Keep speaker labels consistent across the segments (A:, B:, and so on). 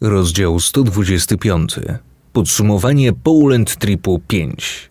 A: Rozdział 125. Podsumowanie Poland Tripu 5.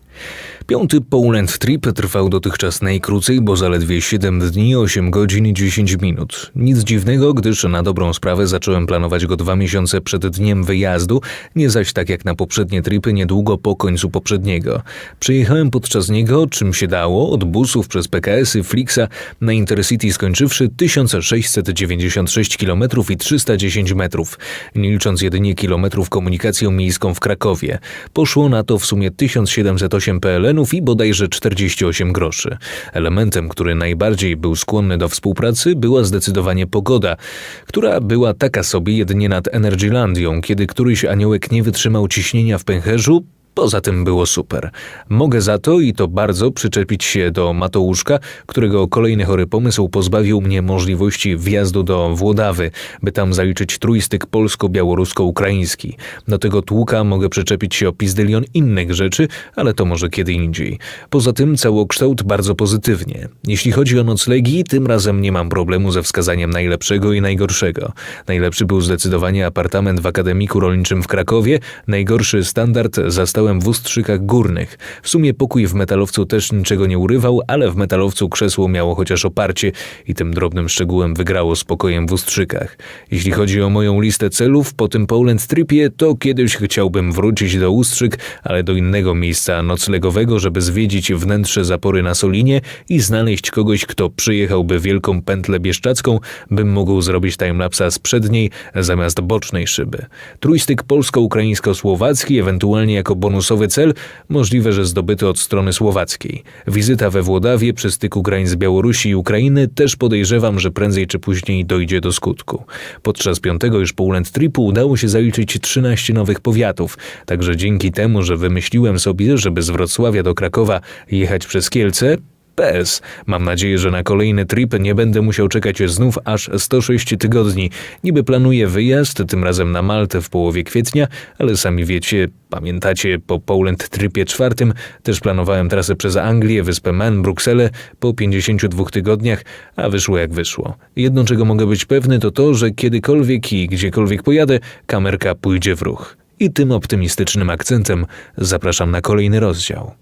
A: Piąty Poland Trip trwał dotychczas najkrócej, bo zaledwie 7 dni, 8 godzin i 10 minut. Nic dziwnego, gdyż na dobrą sprawę zacząłem planować go dwa miesiące przed dniem wyjazdu, nie zaś tak jak na poprzednie tripy niedługo po końcu poprzedniego. Przyjechałem podczas niego, czym się dało, od busów przez PKS-y, Flixa, na Intercity skończywszy 1696 km i 310 metrów, nie licząc jedynie kilometrów komunikacją miejską w Krakowie. Poszło na to w sumie 1708 PLN-ów i bodajże 48 groszy. Elementem, który najbardziej był skłonny do współpracy, była zdecydowanie pogoda, która była taka sobie jedynie nad Energylandią, kiedy któryś aniołek nie wytrzymał ciśnienia w pęcherzu, Poza tym było super. Mogę za to i to bardzo przyczepić się do Matouszka, którego kolejny chory pomysł pozbawił mnie możliwości wjazdu do Włodawy, by tam zaliczyć trójstyk polsko-białorusko-ukraiński. Do tego tłuka mogę przyczepić się o pizdylion innych rzeczy, ale to może kiedy indziej. Poza tym całokształt bardzo pozytywnie. Jeśli chodzi o noclegi, tym razem nie mam problemu ze wskazaniem najlepszego i najgorszego. Najlepszy był zdecydowanie apartament w Akademiku Rolniczym w Krakowie, najgorszy standard zastałem w Ustrzykach Górnych. W sumie pokój w metalowcu też niczego nie urywał, ale w metalowcu krzesło miało chociaż oparcie i tym drobnym szczegółem wygrało spokojem w Ustrzykach. Jeśli chodzi o moją listę celów po tym Poland Tripie, to kiedyś chciałbym wrócić do Ustrzyk, ale do innego miejsca noclegowego, żeby zwiedzić wnętrze zapory na Solinie i znaleźć kogoś, kto przyjechałby wielką pętlę bieszczacką, bym mógł zrobić timelapsa z przedniej zamiast bocznej szyby. Trójstyk polsko-ukraińsko-słowacki, ewentualnie jako bonusowy cel, możliwe, że zdobyty od strony słowackiej. Wizyta we Włodawie przy styku granic Białorusi i Ukrainy też podejrzewam, że prędzej czy później dojdzie do skutku. Podczas piątego już Poland Tripu udało się zaliczyć 13 nowych powiatów, także dzięki temu, że wymyśliłem sobie, żeby z Wrocławia do Krakowa jechać przez Kielce, PS. Mam nadzieję, że na kolejny trip nie będę musiał czekać znów aż 106 tygodni. Niby planuję wyjazd, tym razem na Maltę w połowie kwietnia, ale sami wiecie, pamiętacie, po Poland Tripie czwartym też planowałem trasę przez Anglię, wyspę Man, Brukselę po 52 tygodniach, a wyszło jak wyszło. Jedno, czego mogę być pewny, to to, że kiedykolwiek i gdziekolwiek pojadę, kamerka pójdzie w ruch. I tym optymistycznym akcentem zapraszam na kolejny rozdział.